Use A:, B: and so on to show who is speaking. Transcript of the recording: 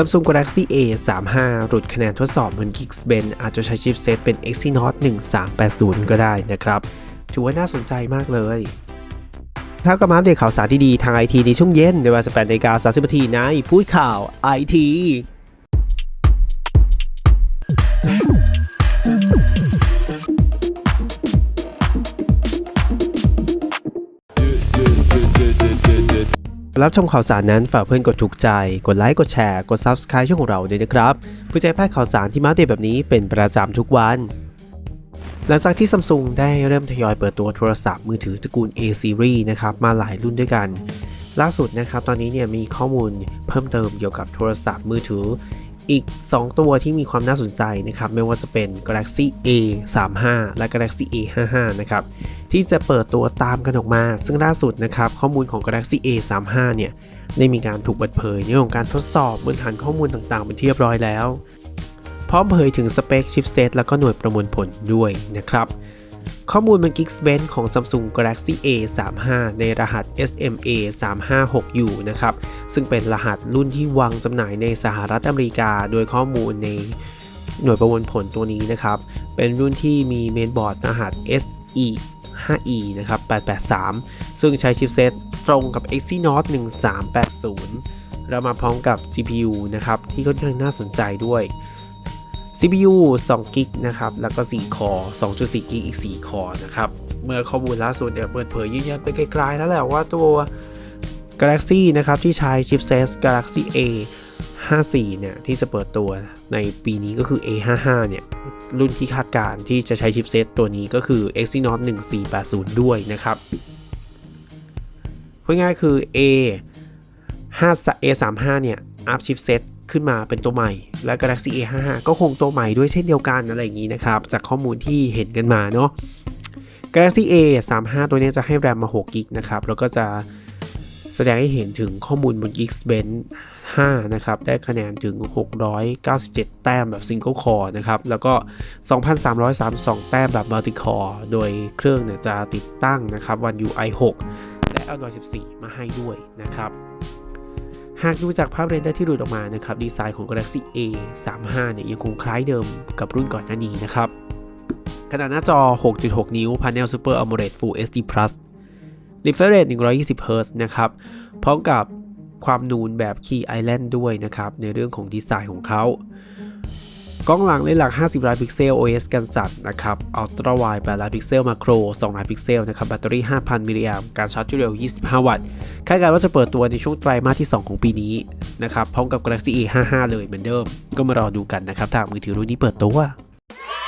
A: Samsung Galaxy A 3 5 หลุดคะแนนทดสอบบน Geekbench อาจจะใช้ชิปเซตเป็น Exynos 1380 ก็ได้นะครับ ถือว่าน่าสนใจมากเลยถ้าก็มาอัปเดตข่าวสารที่ดีทางไอทีในช่วงเย็นในเวลา18นาฬิกา30นาทีในพูดข่าวไอที รับชมข่าวสารนั้นฝากเพื่อนกดถูกใจ กดไลค์ กดแชร์ กด Subscribe ช่องของเราด้วยนะครับเพื่อจะให้พลาดข่าวสารที่มาเดตแบบนี้เป็นประจำทุกวัน หลังจากที่ซัมซุงได้เริ่มทยอยเปิดตัวโทรศัพท์มือถือตระกูล A Series นะครับมาหลายรุ่นด้วยกัน ล่าสุดนะครับตอนนี้เนี่ยมีข้อมูลเพิ่มเติมเกี่ยวกับโทรศัพท์มือถือ อีก 2 ตัวที่มีความน่าสนใจนะครับไม่ว่าจะเป็น Galaxy A 3 5และ Galaxy A 5 5นะครับที่จะเปิดตัวตามกันออกมา ซึ่งล่าสุดนะครับข้อมูลของ Galaxy A 3 5เนี่ยได้มีการถูกเปิดเผยในเรื่องของการทดสอบบนฐานข้อมูลต่างๆเป็นที่เรียบร้อยแล้ว พร้อมเผยถึงสเปคชิปเซตแล้วก็หน่วยประมวลผลด้วยนะครับ ข้อมูลบน Geekbench ของ Samsung Galaxy A 3 5 ในรหัส SMA 356U นะครับ ซึ่งเป็นรหัสรุ่นที่วางจำหน่ายในสหรัฐอเมริกา โดยข้อมูลในหน่วยประมวลผลตัวนี้นะครับ เป็นรุ่นที่มีเมนบอร์ดรหัส SE 5E นะครับ 883 ซึ่งใช้ชิปเซตตรงกับ Exynos 1380 เรามาพร้อมกับ CPU นะครับ ที่ค่อนข้างน่าสนใจด้วย CPU 2กิกนะครับ แล้วก็ 4 คอ2.4กิกอีก 4 คอนะครับ เมื่อข้อมูลล่าสุดเนี่ยเปิดเผยยืนยันไปไกลๆแล้วแหละว่าตัว Galaxy นะครับ ที่ใช้ชิปเซต Galaxy A 54เนี่ย ที่จะเปิดตัวในปีนี้ก็คือ A 55 เนี่ย รุ่นที่คาดการณ์ที่จะใช้ชิปเซตตัวนี้ก็คือ Exynos 1480 ด้วยนะครับพูดง่ายๆคือ A 5 A 35 เนี่ย อัพชิปเซต ขึ้นมาเป็นตัวใหม่ และ Galaxy A 55 ก็คงตัวใหม่ด้วยเช่นเดียวกันอะไรอย่างนี้นะครับ จากข้อมูลที่เห็นกันมาเนาะ Galaxy A 35 ตัวนี้จะให้แรมมา6กิกนะครับ แล้วก็จะแสดงให้เห็นถึงข้อมูลบน Geekbench 5 นะครับ ได้คะแนนถึง 697 แต้มแบบ Single Core นะครับ แล้วก็ 2,332 แต้มแบบ Multi Core โดยเครื่องเนี่ยจะติดตั้งนะครับ One UI 6 และ Android 14 มาให้ด้วยนะครับ หากดูจากภาพเรนเดอร์ที่หลุดออกมานะครับดีไซน์ของ Galaxy A 35เนี่ยยังคงคล้ายเดิมกับรุ่นก่อนหน้านี้นะครับขนาดหน้าจอ 6.6 นิ้ว Panel Super AMOLED Full HD Plus Refresh Rate 120 Hz นะครับ พร้อมกับความนูนแบบ Key Island ด้วยนะครับ ในเรื่องของดีไซน์ของเขา กล้องหลังเลนส์หลัก 50 ล้านพิกเซล OS กันสั่นนะครับอัลตร้าไวด์8ล้านพิกเซลมาโคร2ล้านพิกเซลนะครับแบตเตอรี่ 5,000 มิลลิแอมป์การชาร์จเร็ว 25 วัตต์คาดการณ์ว่าจะเปิดตัวในช่วงไตรมาสที่ 2 ของปีนี้นะครับพร้อมกับ Galaxy A 55 เลยเหมือนเดิม ก็มารอดูกันนะครับถ้ามือถือรุ่นนี้เปิดตัว